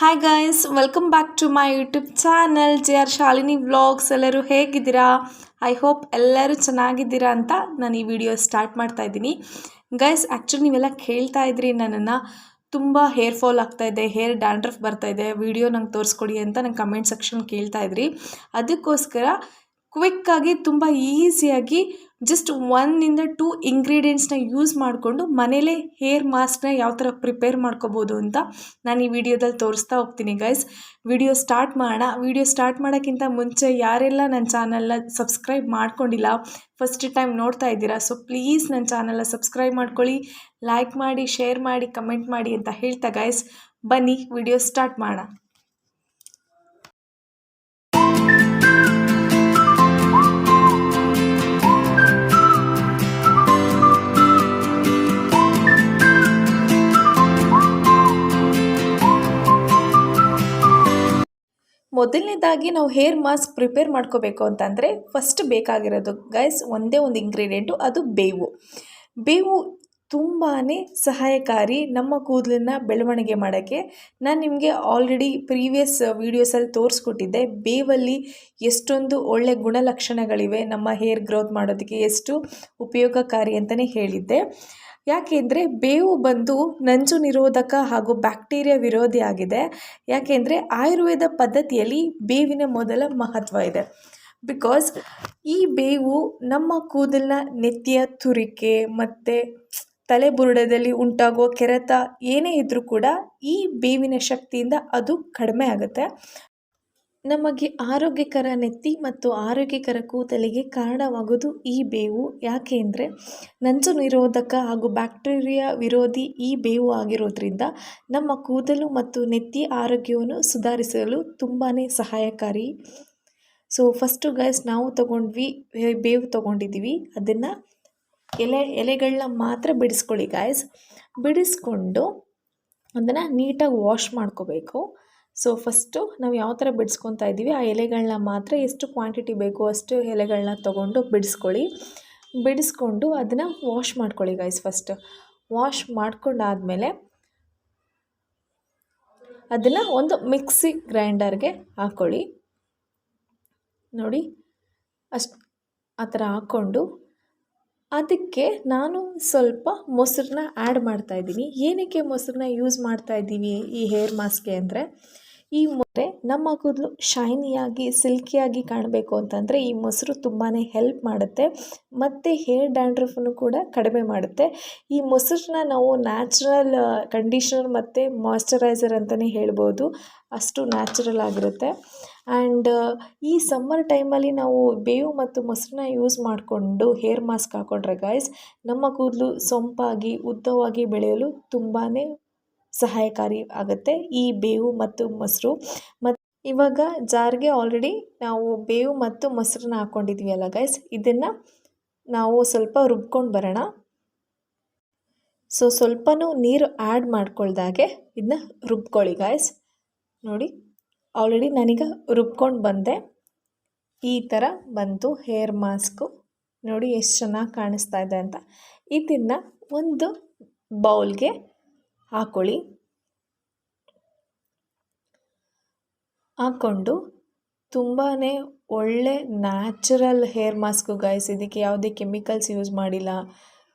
Hi guys welcome back to my YouTube channel J R Shalini vlogs ಎಲ್ಲರೂ ಹೇಗಿದ್ದೀರಾ? I hope ಎಲ್ಲರೂ ಚೆನ್ನಾಗಿದ್ದೀರಾ ಅಂತ ನಾನು ಈ ವಿಡಿಯೋ ಸ್ಟಾರ್ಟ್ ಮಾಡ್ತಾ ಇದ್ದೀನಿ. ಗೈಸ್ ಆ್ಯಕ್ಚುಲಿ ನೀವೆಲ್ಲ ಕೇಳ್ತಾ ಇದ್ರಿ ನನ್ನನ್ನು. ತುಂಬ ಹೇರ್ ಫಾಲ್ ಆಗ್ತಾ ಇದೆ ಹೇರ್ ಡ್ಯಾಂಡ್ರಫ್ ಬರ್ತಾ ಇದೆ. ವಿಡಿಯೋ ನಂಗೆ ತೋರಿಸ್ಕೊಡಿ ಅಂತ ನಂಗೆ ಕಮೆಂಟ್ ಸೆಕ್ಷನ್ ಕೇಳ್ತಾ ಇದ್ರಿ. ಅದಕ್ಕೋಸ್ಕರ ಕ್ವಿಕ್ಕಾಗಿ ತುಂಬ ಈಸಿಯಾಗಿ ಜಸ್ಟ್ ಒನ್ನಿಂದ ಟೂ ಇಂಗ್ರೀಡಿಯೆಂಟ್ಸ್ನ ಯೂಸ್ ಮಾಡಿಕೊಂಡು ಮನೇಲೇ ಹೇರ್ ಮಾಸ್ಕ್ನ ಯಾವ ಥರ ಪ್ರಿಪೇರ್ ಮಾಡ್ಕೋಬೋದು ಅಂತ ನಾನು ಈ ವಿಡಿಯೋದಲ್ಲಿ ತೋರಿಸ್ತಾ ಹೋಗ್ತೀನಿ ಗೈಸ್ ವಿಡಿಯೋ ಸ್ಟಾರ್ಟ್ ಮಾಡೋಣ. ವಿಡಿಯೋ ಸ್ಟಾರ್ಟ್ ಮಾಡೋಕ್ಕಿಂತ ಮುಂಚೆ ಯಾರೆಲ್ಲ ನನ್ನ ಚಾನಲ್ನ ಸಬ್ಸ್ಕ್ರೈಬ್ ಮಾಡ್ಕೊಂಡಿಲ್ಲ ಫಸ್ಟ್ ಟೈಮ್ ನೋಡ್ತಾ ಇದ್ದೀರಾ ಸೊ ಪ್ಲೀಸ್ ನನ್ನ ಚಾನಲ್ನ ಸಬ್ಸ್ಕ್ರೈಬ್ ಮಾಡ್ಕೊಳ್ಳಿ. ಲೈಕ್ ಮಾಡಿ ಶೇರ್ ಮಾಡಿ ಕಮೆಂಟ್ ಮಾಡಿ ಅಂತ ಹೇಳ್ತಾ ಗೈಸ್ ಬನ್ನಿ ವಿಡಿಯೋ ಸ್ಟಾರ್ಟ್ ಮಾಡೋಣ. ಮೊದಲನೇದಾಗಿ ನಾವು ಹೇರ್ ಮಾಸ್ಕ್ ಪ್ರಿಪೇರ್ ಮಾಡ್ಕೋಬೇಕು ಅಂತಂದರೆ ಫಸ್ಟ್ ಬೇಕಾಗಿರೋದು ಗೈಸ್ ಒಂದೇ ಒಂದು ಇಂಗ್ರೀಡಿಯೆಂಟು ಅದು ಬೇವು. ಬೇವು ತುಂಬಾ ಸಹಾಯಕಾರಿ ನಮ್ಮ ಕೂದಲನ್ನ ಬೆಳವಣಿಗೆ ಮಾಡೋಕ್ಕೆ. ನಾನು ನಿಮಗೆ ಆಲ್ರೆಡಿ ಪ್ರೀವಿಯಸ್ ವೀಡಿಯೋಸಲ್ಲಿ ತೋರಿಸ್ಕೊಟ್ಟಿದ್ದೆ. ಬೇವಲ್ಲಿ ಎಷ್ಟೊಂದು ಒಳ್ಳೆ ಗುಣಲಕ್ಷಣಗಳಿವೆ. ನಮ್ಮ ಹೇರ್ ಗ್ರೋತ್ ಮಾಡೋದಕ್ಕೆ ಎಷ್ಟು ಉಪಯೋಗಕಾರಿ ಅಂತಲೇ ಹೇಳಿದ್ದೆ. ಯಾಕೆಂದರೆ ಬೇವು ಬಂದು ನಂಜು ನಿರೋಧಕ ಹಾಗೂ ಬ್ಯಾಕ್ಟೀರಿಯಾ ವಿರೋಧಿ ಆಗಿದೆ. ಯಾಕೆಂದರೆ ಆಯುರ್ವೇದ ಪದ್ಧತಿಯಲ್ಲಿ ಬೇವಿನ ಮೊದಲ ಮಹತ್ವ ಇದೆ. ಬಿಕಾಸ್ ಈ ಬೇವು ನಮ್ಮ ಕೂದಲಿನ ನೆತ್ತಿಯ ತುರಿಕೆ ಮತ್ತು ತಲೆಬುರುಡದಲ್ಲಿ ಉಂಟಾಗುವ ಕೆರೆತ ಏನೇ ಇದ್ದರೂ ಕೂಡ ಈ ಬೇವಿನ ಶಕ್ತಿಯಿಂದ ಅದು ಕಡಿಮೆ ಆಗುತ್ತೆ. ನಮಗೆ ಆರೋಗ್ಯಕರ ನೆತ್ತಿ ಮತ್ತು ಆರೋಗ್ಯಕರ ಕೂದಲಿಗೆ ಕಾರಣವಾಗೋದು ಈ ಬೇವು. ಯಾಕೆ ಅಂದರೆ ನಂಜು ನಿರೋಧಕ ಹಾಗೂ ಬ್ಯಾಕ್ಟೀರಿಯಾ ವಿರೋಧಿ ಈ ಬೇವು ಆಗಿರೋದ್ರಿಂದ ನಮ್ಮ ಕೂದಲು ಮತ್ತು ನೆತ್ತಿ ಆರೋಗ್ಯವನ್ನು ಸುಧಾರಿಸಲು ತುಂಬಾ ಸಹಾಯಕಾರಿ. ಸೊ ಫಸ್ಟು ಗೈಸ್ ನಾವು ತೊಗೊಂಡ್ವಿ, ಬೇವು ತೊಗೊಂಡಿದ್ದೀವಿ. ಅದನ್ನು ಎಲೆ, ಎಲೆಗಳನ್ನ ಮಾತ್ರ ಬಿಡಿಸ್ಕೊಳ್ಳಿ ಗಾಯ್ಸ್ ಬಿಡಿಸ್ಕೊಂಡು ಅದನ್ನು ನೀಟಾಗಿ ವಾಶ್ ಮಾಡ್ಕೋಬೇಕು. ಸೊ ಫಸ್ಟು ನಾವು ಯಾವ ಥರ ಬಿಡಿಸ್ಕೊತಾ ಇದ್ದೀವಿ, ಆ ಎಲೆಗಳನ್ನ ಮಾತ್ರ ಎಷ್ಟು ಕ್ವಾಂಟಿಟಿ ಬೇಕು ಅಷ್ಟು ಎಲೆಗಳನ್ನ ತೊಗೊಂಡು ಬಿಡಿಸ್ಕೊಳ್ಳಿ. ಬಿಡಿಸ್ಕೊಂಡು ಅದನ್ನು ವಾಶ್ ಮಾಡ್ಕೊಳ್ಳಿ ಗಾಯ್ಸ್ ಫಸ್ಟ್ ವಾಶ್ ಮಾಡ್ಕೊಂಡಾದಮೇಲೆ ಅದನ್ನು ಒಂದು ಮಿಕ್ಸಿ ಗ್ರೈಂಡರ್ಗೆ ಹಾಕ್ಕೊಳ್ಳಿ ನೋಡಿ, ಅಷ್ಟು ಆ ಥರ ಹಾಕ್ಕೊಂಡು ಅದಕ್ಕೆ ನಾನು ಸ್ವಲ್ಪ ಮೊಸರನ್ನ ಆ್ಯಡ್ ಮಾಡ್ತಾಯಿದ್ದೀನಿ ಏನಕ್ಕೆ ಮೊಸರನ್ನ ಯೂಸ್ ಮಾಡ್ತಾಯಿದ್ದೀವಿ ಈ ಹೇರ್ ಮಾಸ್ಕ್ಗೆ ಅಂದರೆ? ಈ ಮೊರೆ ನಮ್ಮ ಕೂದಲು ಶೈನಿಯಾಗಿ ಸಿಲ್ಕಿಯಾಗಿ ಕಾಣಬೇಕು ಅಂತಂದರೆ ಈ ಮೊಸರು ತುಂಬಾ ಹೆಲ್ಪ್ ಮಾಡುತ್ತೆ. ಮತ್ತು ಹೇರ್ ಡ್ಯಾಂಡ್ರಫನ್ನು ಕೂಡ ಕಡಿಮೆ ಮಾಡುತ್ತೆ. ಈ ಮೊಸರನ್ನ ನಾವು ನ್ಯಾಚುರಲ್ ಕಂಡೀಷನರ್ ಮತ್ತು ಮಾಯ್ಶ್ಚರೈಸರ್ ಅಂತಲೇ ಹೇಳ್ಬೋದು. ಅಷ್ಟು ನ್ಯಾಚುರಲ್ ಆಗಿರುತ್ತೆ. ಆ್ಯಂಡ್ ಈ ಸಮ್ಮರ್ ಟೈಮಲ್ಲಿ ನಾವು ಬೇವು ಮತ್ತು ಮೊಸರನ್ನ ಯೂಸ್ ಮಾಡಿಕೊಂಡು ಹೇರ್ ಮಾಸ್ಕ್ ಹಾಕೊಂಡ್ರೆ ಗಾಯ್ಸ್ ನಮ್ಮ ಕೂದಲು ಸೊಂಪಾಗಿ, ಉದ್ದವಾಗಿ ಬೆಳೆಯಲು ತುಂಬಾ ಸಹಾಯಕಾರಿ ಆಗುತ್ತೆ ಈ ಬೇವು ಮತ್ತು ಮೊಸರು. ಮತ್ತು ಇವಾಗ ಜಾರ್ಗೆ ಆಲ್ರೆಡಿ ನಾವು ಬೇವು ಮತ್ತು ಮೊಸರನ್ನ ಹಾಕ್ಕೊಂಡಿದ್ವಿ ಅಲ್ಲ ಗೈಸ್ ಇದನ್ನು ನಾವು ಸ್ವಲ್ಪ ರುಬ್ಕೊಂಡು ಬರೋಣ. ಸೊ ಸ್ವಲ್ಪನೂ ನೀರು ಆ್ಯಡ್ ಮಾಡ್ಕೊಳ್ದಾಗೆ ಇದನ್ನ ರುಬ್ಕೊಳ್ಳಿ ಗಾಯ್ಸ್ ನೋಡಿ. ಆಲ್ರೆಡಿ ನಾನೀಗ ರುಬ್ಕೊಂಡು ಬಂದೆ. ಈ ಥರ ಬಂತು ಹೇರ್ ಮಾಸ್ಕು ನೋಡಿ ಎಷ್ಟು ಚೆನ್ನಾಗಿ ಕಾಣಿಸ್ತಾ ಇದೆ ಅಂತ. ಇದನ್ನು ಒಂದು ಬೌಲ್ಗೆ ಹಾಕೊಳ್ಳಿ. ಹಾಕ್ಕೊಂಡು ತುಂಬಾ ಒಳ್ಳೆ ನ್ಯಾಚುರಲ್ ಹೇರ್ ಮಾಸ್ಕು ಗೈಸ್ ಇದಕ್ಕೆ ಯಾವುದೇ ಕೆಮಿಕಲ್ಸ್ ಯೂಸ್ ಮಾಡಿಲ್ಲ.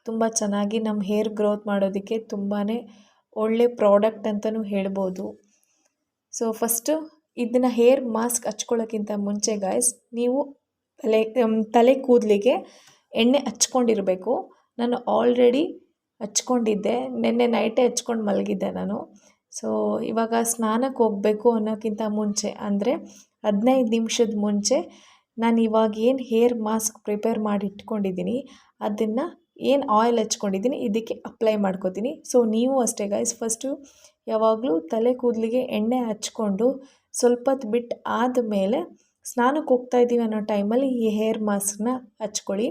ತುಂಬ ಚೆನ್ನಾಗಿ ನಮ್ಮ ಹೇರ್ ಗ್ರೋತ್ ಮಾಡೋದಕ್ಕೆ ತುಂಬಾ ಒಳ್ಳೆ ಪ್ರಾಡಕ್ಟ್ ಅಂತಲೂ ಹೇಳ್ಬೋದು. ಸೊ ಫಸ್ಟು ಇದನ್ನು ಹೇರ್ ಮಾಸ್ಕ್ ಹಚ್ಕೊಳ್ಳೋಕ್ಕಿಂತ ಮುಂಚೆ ಗಾಯ್ಸ್ ನೀವು ತಲೆ ತಲೆ ಕೂದಲಿಗೆ ಎಣ್ಣೆ ಹಚ್ಕೊಂಡಿರಬೇಕು. ನಾನು ಆಲ್ರೆಡಿ ಹಚ್ಕೊಂಡಿದ್ದೆ. ನಿನ್ನೆ ನೈಟೇ ಹಚ್ಕೊಂಡು ಮಲಗಿದ್ದೆ ನಾನು. ಸೊ ಇವಾಗ ಸ್ನಾನಕ್ಕೆ ಹೋಗಬೇಕು ಅನ್ನೋಕ್ಕಿಂತ ಮುಂಚೆ, ಅಂದರೆ ಹದಿನೈದು ನಿಮಿಷದ ಮುಂಚೆ ನಾನು ಇವಾಗ ಏನು ಹೇರ್ ಮಾಸ್ಕ್ ಪ್ರಿಪೇರ್ ಮಾಡಿ ಇಟ್ಕೊಂಡಿದ್ದೀನಿ, ಅದನ್ನು ಏನು ಆಯಿಲ್ ಹಚ್ಕೊಂಡಿದ್ದೀನಿ, ಇದಕ್ಕೆ ಅಪ್ಲೈ ಮಾಡ್ಕೋತೀನಿ. ಸೊ ನೀವು ಅಷ್ಟೇ ಗೈಸ್ ಫಸ್ಟು ಯಾವಾಗಲೂ ತಲೆ ಕೂದಲಿಗೆ ಎಣ್ಣೆ ಹಚ್ಕೊಂಡು ಸ್ವಲ್ಪ ಹೊತ್ತು ಬಿಟ್ಟು ಆದಮೇಲೆ ಸ್ನಾನಕ್ಕೆ ಹೋಗ್ತಾ ಇದ್ದೀವಿ ಅನ್ನೋ ಟೈಮಲ್ಲಿ ಈ ಹೇರ್ ಮಾಸ್ಕ್ನ ಹಚ್ಕೊಳ್ಳಿ.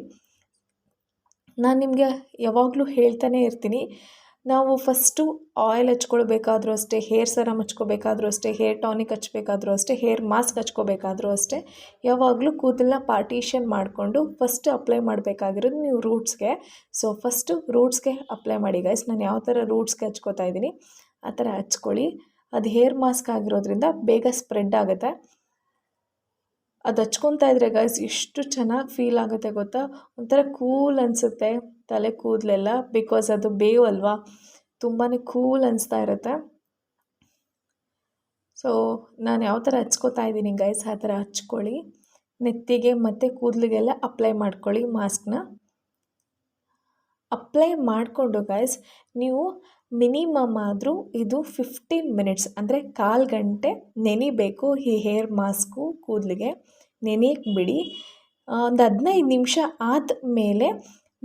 ನಾನು ನಿಮಗೆ ಯಾವಾಗಲೂ ಹೇಳ್ತಾನೆ ಇರ್ತೀನಿ, ನಾವು ಫಸ್ಟು ಆಯಿಲ್ ಹಚ್ಕೊಳ್ಬೇಕಾದ್ರೂ ಅಷ್ಟೇ ಹೇರ್ ಸರಮ್ ಹಚ್ಕೋಬೇಕಾದ್ರೂ ಅಷ್ಟೇ ಹೇರ್ ಟಾನಿಕ್ ಹಚ್ಬೇಕಾದ್ರೂ ಅಷ್ಟೇ ಹೇರ್ ಮಾಸ್ಕ್ ಹಚ್ಕೋಬೇಕಾದ್ರೂ ಅಷ್ಟೇ, ಯಾವಾಗಲೂ ಕೂದಲನ್ನ ಪಾರ್ಟಿಷನ್ ಮಾಡಿಕೊಂಡು ಫಸ್ಟ್ ಅಪ್ಲೈ ಮಾಡಬೇಕಾಗಿರೋದು ನೀವು ರೂಟ್ಸ್ಗೆ ಸೊ ಫಸ್ಟು ರೂಟ್ಸ್ಗೆ ಅಪ್ಲೈ ಮಾಡಿ ಗೈಸ್ ನಾನು ಯಾವ ಥರ ರೂಟ್ಸ್ಗೆ ಹಚ್ಕೋತಾ ಇದ್ದೀನಿ, ಆ ಥರ ಹಚ್ಕೊಳ್ಳಿ. ಅದು ಹೇರ್ ಮಾಸ್ಕ್ ಆಗಿರೋದ್ರಿಂದ ಬೇಗ ಸ್ಪ್ರೆಡ್ ಆಗುತ್ತೆ. ಅದು ಹಚ್ಕೊತಾ ಇದ್ರೆ ಗೈಸ್ ಎಷ್ಟು ಚೆನ್ನಾಗಿ ಫೀಲ್ ಆಗುತ್ತೆ ಗೊತ್ತಾ? ಒಂಥರ ಕೂಲ್ ಅನಿಸುತ್ತೆ ತಲೆ ಕೂದಲೆಲ್ಲ ಬಿಕಾಸ್ ಅದು ಬೇವು ಅಲ್ವಾ? ತುಂಬಾ ಕೂಲ್ ಅನಿಸ್ತಾ ಇರುತ್ತೆ. ಸೊ ನಾನು ಯಾವ ಥರ ಹಚ್ಕೋತಾ ಇದ್ದೀನಿ ಗೈಸ್ ಆ ಥರ ಹಚ್ಕೊಳ್ಳಿ. ನೆತ್ತಿಗೆ ಮತ್ತು ಕೂದಲಿಗೆಲ್ಲ ಅಪ್ಲೈ ಮಾಡ್ಕೊಳ್ಳಿ ಮಾಸ್ಕ್ನ ಅಪ್ಲೈ ಮಾಡಿಕೊಂಡು ಗೈಸ್ ನೀವು ಮಿನಿಮಮ್ ಆದರೂ ಇದು ಫಿಫ್ಟೀನ್ ಮಿನಿಟ್ಸ್ ಅಂದರೆ ಕಾಲು ಗಂಟೆ ನೆನಿಬೇಕು, ಈ ಹೇರ್ ಮಾಸ್ಕು ಕೂದಲಿಗೆ ನೆನೆಯಕ್ಕೆ ಬಿಡಿ. ಒಂದು ಹದಿನೈದು ನಿಮಿಷ ಆದ ಮೇಲೆ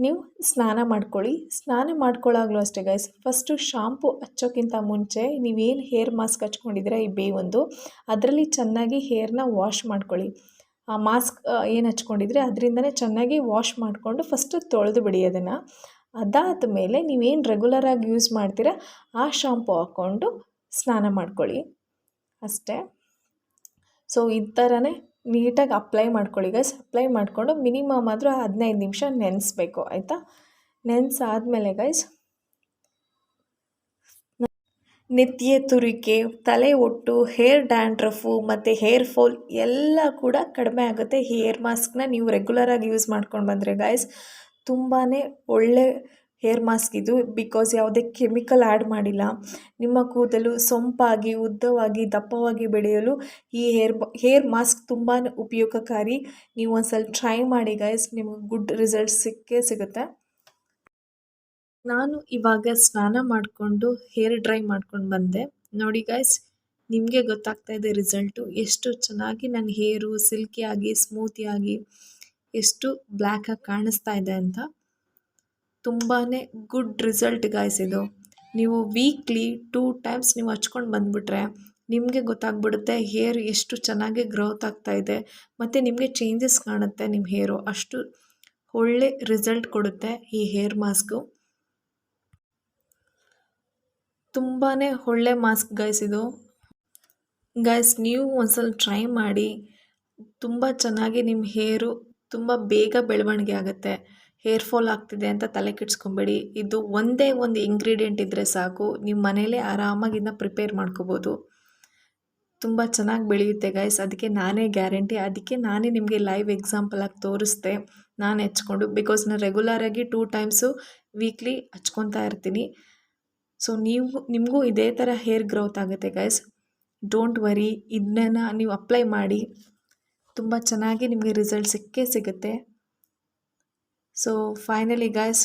ನೀವು ಸ್ನಾನ ಮಾಡ್ಕೊಳ್ಳಿ. ಸ್ನಾನ ಮಾಡ್ಕೊಳ್ಳಾಗಲೂ ಅಷ್ಟೇ ಗೈಸ್ ಫಸ್ಟು ಶಾಂಪು ಹಚ್ಚೋಕ್ಕಿಂತ ಮುಂಚೆ ನೀವೇನು ಹೇರ್ ಮಾಸ್ಕ್ ಹಚ್ಕೊಂಡಿದ್ದೀರ ಈ ಬೇ ಒಂದು, ಅದರಲ್ಲಿ ಚೆನ್ನಾಗಿ ಹೇರ್ನ ವಾಶ್ ಮಾಡ್ಕೊಳ್ಳಿ. ಆ ಮಾಸ್ಕ್ ಏನು ಹಚ್ಕೊಂಡಿದ್ರೆ ಅದರಿಂದನೇ ಚೆನ್ನಾಗಿ ವಾಶ್ ಮಾಡಿಕೊಂಡು ಫಸ್ಟು ತೊಳೆದು ಬಿಡಿ ಅದನ್ನು. ಅದಾದ ಮೇಲೆ ನೀವೇನು ರೆಗ್ಯುಲರಾಗಿ ಯೂಸ್ ಮಾಡ್ತೀರ, ಆ ಶಾಂಪು ಹಾಕ್ಕೊಂಡು ಸ್ನಾನ ಮಾಡ್ಕೊಳ್ಳಿ. ಅಷ್ಟೇ. ಸೊ ಈ ಥರನೇ ನೀಟಾಗಿ ಅಪ್ಲೈ ಮಾಡ್ಕೊಳ್ಳಿ ಗೈಸ್ ಅಪ್ಲೈ ಮಾಡಿಕೊಂಡು ಮಿನಿಮಮ್ ಆದರೂ ಹದಿನೈದು ನಿಮಿಷ ನೆನೆಸ್ಬೇಕು, ಆಯಿತಾ? ನೆನೆಸಾದ್ಮೇಲೆ ಗೈಸ್ ನೆತ್ತಿಯ ತುರಿಕೆ, ತಲೆ ಒಟ್ಟು ಹೇರ್ ಡ್ಯಾಂಡ್ರಫು ಮತ್ತು ಹೇರ್ ಫಾಲ್ ಎಲ್ಲ ಕೂಡ ಕಡಿಮೆ ಆಗುತ್ತೆ. ಹೇರ್ ಮಾಸ್ಕ್ನ ನೀವು ರೆಗ್ಯುಲರಾಗಿ ಯೂಸ್ ಮಾಡ್ಕೊಂಡು ಬಂದರೆ ಗೈಸ್ ತುಂಬಾ ಒಳ್ಳೆ ಹೇರ್ ಮಾಸ್ಕ್ ಇದು ಬಿಕಾಸ್ ಯಾವುದೇ ಕೆಮಿಕಲ್ ಆ್ಯಡ್ ಮಾಡಿಲ್ಲ. ನಿಮ್ಮ ಕೂದಲು ಸೊಂಪಾಗಿ, ಉದ್ದವಾಗಿ, ದಪ್ಪವಾಗಿ ಬೆಳೆಯಲು ಈ ಹೇರ್ ಹೇರ್ ಮಾಸ್ಕ್ ತುಂಬಾ ಉಪಯೋಗಕಾರಿ. ನೀವು ಒಂದು ಸಲ ಟ್ರೈ ಮಾಡಿ ಗೈಸ್ ನಿಮಗೆ ಗುಡ್ ರಿಸಲ್ಟ್ ಸಿಕ್ಕೇ ಸಿಗುತ್ತೆ. ನಾನು ಇವಾಗ ಸ್ನಾನ ಮಾಡಿಕೊಂಡು ಹೇರ್ ಡ್ರೈ ಮಾಡ್ಕೊಂಡು ಬಂದೆ. ನೋಡಿ ಗೈಸ್ ನಿಮಗೆ ಗೊತ್ತಾಗ್ತಾ ಇದೆ ರಿಸಲ್ಟು ಎಷ್ಟು ಚೆನ್ನಾಗಿ ನನ್ನ ಹೇರು ಸಿಲ್ಕಿಯಾಗಿ ಸ್ಮೂತಿಯಾಗಿ ಎಷ್ಟು ಬ್ಲ್ಯಾಕಾಗಿ ಕಾಣಿಸ್ತಾ ಇದೆ ಅಂತ ತುಂಬಾ ಗುಡ್ ರಿಸಲ್ಟ್ ಗಾಯ್ಸ್ ಇದು. ನೀವು ವೀಕ್ಲಿ ಟೂ ಟೈಮ್ಸ್ ನೀವು ಹಚ್ಕೊಂಡು ಬಂದುಬಿಟ್ರೆ ನಿಮಗೆ ಗೊತ್ತಾಗ್ಬಿಡುತ್ತೆ ಹೇರ್ ಎಷ್ಟು ಚೆನ್ನಾಗಿ ಗ್ರೋತ್ ಆಗ್ತಾ ಇದೆ, ಮತ್ತು ನಿಮಗೆ ಚೇಂಜಸ್ ಕಾಣುತ್ತೆ ನಿಮ್ಮ ಹೇರು ಅಷ್ಟು ಒಳ್ಳೆ ರಿಸಲ್ಟ್ ಕೊಡುತ್ತೆ ಈ ಹೇರ್ ಮಾಸ್ಕು ತುಂಬಾ ಒಳ್ಳೆ ಮಾಸ್ಕ್ ಗೈಸ್ ಇದು. ಗೈಸ್ ನೀವು ಒಂದ್ಸಲ ಟ್ರೈ ಮಾಡಿ, ತುಂಬ ಚೆನ್ನಾಗಿ ನಿಮ್ಮ ಹೇರು ತುಂಬ ಬೇಗ ಬೆಳವಣಿಗೆ ಆಗುತ್ತೆ. ಹೇರ್ ಫಾಲ್ ಆಗ್ತಿದೆ ಅಂತ ತಲೆ ಕೆಡ್ಸ್ಕೊಬೇಡಿ. ಇದು ಒಂದೇ ಒಂದು ಇಂಗ್ರೀಡಿಯೆಂಟ್ ಇದ್ದರೆ ಸಾಕು. ನಿಮ್ಮ ಮನೇಲೇ ಆರಾಮಾಗಿ ಪ್ರಿಪೇರ್ ಮಾಡ್ಕೋಬೋದು. ತುಂಬ ಚೆನ್ನಾಗಿ ಬೆಳೆಯುತ್ತೆ ಗೈಸ್ ಅದಕ್ಕೆ ನಾನೇ ಗ್ಯಾರಂಟಿ. ಅದಕ್ಕೆ ನಾನೇ ನಿಮಗೆ ಲೈವ್ ಎಕ್ಸಾಂಪಲಾಗಿ ತೋರಿಸ್ದೆ. ನಾನು ಹೆಚ್ಕೊಂಡು. ಬಿಕಾಸ್ ನಾನು ರೆಗ್ಯುಲರಾಗಿ ಟೂ ಟೈಮ್ಸು ವೀಕ್ಲಿ ಹಚ್ಕೊತಾ ಇರ್ತೀನಿ. ಸೊ ನೀವು, ನಿಮಗೂ ಇದೇ ಥರ ಹೇರ್ ಗ್ರೋತ್ ಆಗುತ್ತೆ ಗೈಸ್ ಡೋಂಟ್ ವರಿ ಇದನ್ನ ನೀವು ಅಪ್ಲೈ ಮಾಡಿ. ತುಂಬ ಚೆನ್ನಾಗಿ ನಿಮಗೆ ರಿಸಲ್ಟ್ ಸಿಕ್ಕೇ ಸಿಗುತ್ತೆ. ಸೊ ಫೈನಲಿ ಗಾಯ್ಸ್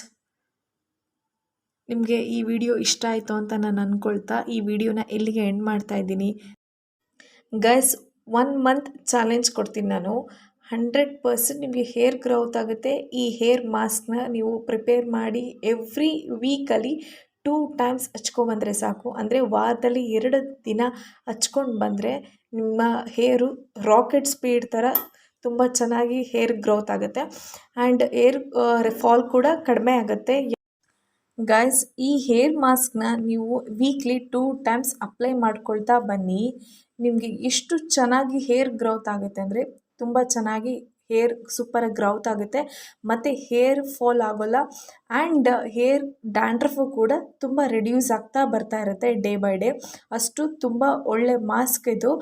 ನಿಮಗೆ ಈ ವಿಡಿಯೋ ಇಷ್ಟ ಆಯಿತು ಅಂತ ನಾನು ಅಂದ್ಕೊಳ್ತಾ ಈ ವಿಡಿಯೋನ ಎಲ್ಲಿಗೆ ಎಂಡ್ ಮಾಡ್ತಾ ಇದ್ದೀನಿ. ಗೈಸ್ ಒನ್ ಮಂತ್ ಚಾಲೆಂಜ್ ಕೊಡ್ತೀನಿ ನಾನು. ಹಂಡ್ರೆಡ್ ಪರ್ಸೆಂಟ್ ನಿಮಗೆ ಹೇರ್ ಗ್ರೋತ್ ಆಗುತ್ತೆ. ಈ ಹೇರ್ ಮಾಸ್ಕ್ನ ನೀವು ಪ್ರಿಪೇರ್ ಮಾಡಿ ಎವ್ರಿ ವೀಕಲ್ಲಿ ಟೂ ಟೈಮ್ಸ್ ಹಚ್ಕೊಂಬಂದರೆ ಸಾಕು. ಅಂದರೆ ವಾರದಲ್ಲಿ ಎರಡು ದಿನ ಹಚ್ಕೊಂಡು ಬಂದರೆ ನಿಮ್ಮ ಹೇರು ರಾಕೆಟ್ ಸ್ಪೀಡ್ ಥರ ತುಂಬ ಚೆನ್ನಾಗಿ ಹೇರ್ ಗ್ರೋತ್ ಆಗುತ್ತೆ. ಆ್ಯಂಡ್ ಏರ್ ಫಾಲ್ ಕೂಡ ಕಡಿಮೆ ಆಗುತ್ತೆ. ಗಾಯ್ಸ್ ಈ ಹೇರ್ ಮಾಸ್ಕ್ನ ನೀವು ವೀಕ್ಲಿ ಟೂ ಟೈಮ್ಸ್ ಅಪ್ಲೈ ಮಾಡ್ಕೊಳ್ತಾ ಬನ್ನಿ. ನಿಮಗೆ ಎಷ್ಟು ಚೆನ್ನಾಗಿ ಹೇರ್ ಗ್ರೋತ್ ಆಗುತ್ತೆ ಅಂದರೆ ತುಂಬ ಚೆನ್ನಾಗಿ ಹೇರ್ ಸೂಪರಾಗಿ ಗ್ರೌತ್ ಆಗುತ್ತೆ. ಮತ್ತು ಹೇರ್ ಫಾಲ್ ಆಗೋಲ್ಲ ಆ್ಯಂಡ್ ಹೇರ್ ಡ್ಯಾಂಡ್ರಫು ಕೂಡ ತುಂಬ ರೆಡ್ಯೂಸ್ ಆಗ್ತಾ ಬರ್ತಾ ಇರುತ್ತೆ ಡೇ ಬೈ ಡೇ ಅಷ್ಟು ತುಂಬ ಒಳ್ಳೆ ಮಾಸ್ಕ್ ಇದು.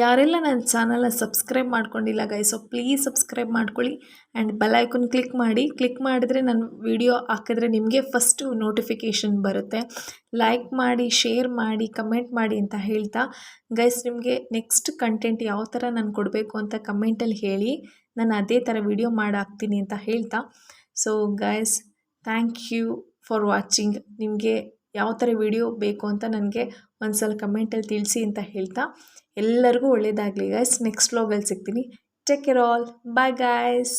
ಯಾರೆಲ್ಲ ನನ್ನ ಚಾನಲ್ನ ಸಬ್ಸ್ಕ್ರೈಬ್ ಮಾಡ್ಕೊಂಡಿಲ್ಲ ಗೈಸೋ ಪ್ಲೀಸ್ ಸಬ್ಸ್ಕ್ರೈಬ್ ಮಾಡ್ಕೊಳ್ಳಿ. ಆ್ಯಂಡ್ ಬೆಲೈಕನ್ ಕ್ಲಿಕ್ ಮಾಡಿ. ಕ್ಲಿಕ್ ಮಾಡಿದ್ರೆ ನನ್ನ ವಿಡಿಯೋ ಹಾಕಿದ್ರೆ ನಿಮಗೆ ಫಸ್ಟು ನೋಟಿಫಿಕೇಷನ್ ಬರುತ್ತೆ. ಲೈಕ್ ಮಾಡಿ ಶೇರ್ ಮಾಡಿ ಕಮೆಂಟ್ ಮಾಡಿ ಅಂತ ಹೇಳ್ತಾ. ಗೈಸ್ ನಿಮಗೆ ನೆಕ್ಸ್ಟ್ ಕಂಟೆಂಟ್ ಯಾವ ಥರ ನಾನು ಕೊಡಬೇಕು ಅಂತ ಕಮೆಂಟಲ್ಲಿ ಹೇಳಿ. ನಾನು ಅದೇ ಥರ ವಿಡಿಯೋ ಮಾಡಾಕ್ತೀನಿ ಅಂತ ಹೇಳ್ತಾ. So guys thank you for watching ನಿಮಗೆ ಯಾವ ಥರ ವಿಡಿಯೋ ಬೇಕು ಅಂತ ನನಗೆ ಒಂದು ಸಲ ಕಮೆಂಟಲ್ಲಿ ತಿಳಿಸಿ ಅಂತ ಹೇಳ್ತಾ, ಎಲ್ಲರಿಗೂ ಒಳ್ಳೆಯದಾಗಲಿ ಗೈಸ್ ನೆಕ್ಸ್ಟ್ ವ್ಲಾಗಲ್ಲಿ ಸಿಗ್ತೀನಿ. Take care all bye guys